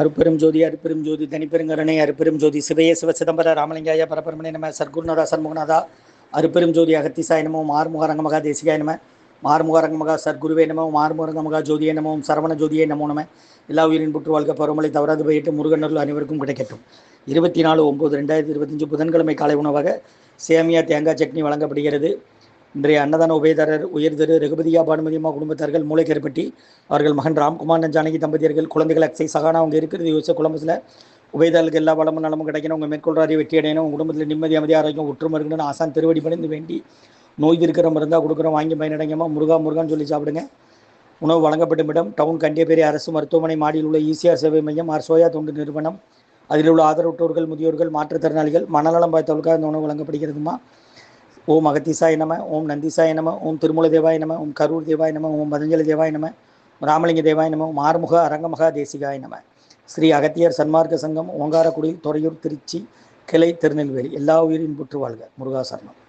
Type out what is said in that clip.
அருப்பெரும் ஜோதி அருப்பெரும் ஜோதி தனிப்பெருங்கருணை அருப்பெரும் ஜோதி. சிவைய சிவ சிதம்பர ராமலிங்காய பரபரமணி நம. சர்க்குருநரா சண்முகநாதா. அருப்பெரும் ஜோதி அகத்திசாய நமோ மார்முக ரங்கமகா தேசிகாய நம. மார்முக ரங்கமகா சர்க்குருவே நமோ மார்முக ஜோதியே நமோம் சரவண ஜோதியே நமோ நம. எல்லா உயிரின் புற்று வாழ்க்கை பருவமலை தவறாது போயிட்டு முருகனர்கள் அனைவருக்கும் கிடைக்கட்டும். இருபத்தி நாலு ஒம்பது ரெண்டாயிரத்தி இருபத்தஞ்சு புதன்கிழமை காலை உணவாக சேமியா தேங்காய் சட்னி வழங்கப்படுகிறது. இன்றைய அன்னதான உபயதாரர் உயர் திரு ரகுபதியா பானுமதியம்மா குடும்பத்தார்கள் மூளைக்கருப்பட்டி அவர்கள் மகன் ராம்குமார் ஜானகி தம்பதியர்கள் குழந்தைகள் அக்ஸை சகானா அவங்க இருக்கிறது யோசிச்ச குழம்புல உபயதாரர்களுக்கு எல்லா வளமும் நலமும் கிடைக்கணும். உங்கள் மேற்கொள்றாரி வெற்றி அடையணும். உங்கள் குடும்பத்தில் நிம்மதி அமைதி ஆரோக்கியம் ஒற்றுமை இருக்கணும்னு ஆசான் திருவடி பணிந்து வேண்டி நோய் இருக்கிற மருந்தாக கொடுக்குறோம். வாங்கி பயனடைங்கம்மா. முருகா முருகான்னு சொல்லி சாப்பிடுங்க. உணவு வழங்கப்படும் இடம் டவுன் கண்டியப்பேரி அரசு மருத்துவமனை மாடியில் உள்ள ஈசிஆர் சேவை மையம் ஆர் சோயா தொண்டு நிறுவனம். அதில் உள்ள ஆதரவற்றோர்கள் முதியோர்கள் மாற்றுத்திறனாளிகள் மனநலம் பாய்த்தவர்களுக்காக இந்த உணவு வழங்கப்படுகிறதுமா ஓம் அகத்திசாய நம ஓம் நந்திசாய நம ஓம் திருமூல தேவாய நம ஓம் கரூர் தேவாய நம ஓம் பதஞ்சலி தேவாய நம ராமலிங்க தேவாய நம ஓம் ஆறுமுக அரங்கமகா தேசிகாய நம. ஸ்ரீ அகத்தியர் சன்மார்க்க சங்கம் ஓங்காரக்குடி துறையூர் திருச்சி கிளை திருநெல்வேலி. எல்லா உயிரின் புற்று வாழ்க. முருகாசரணம்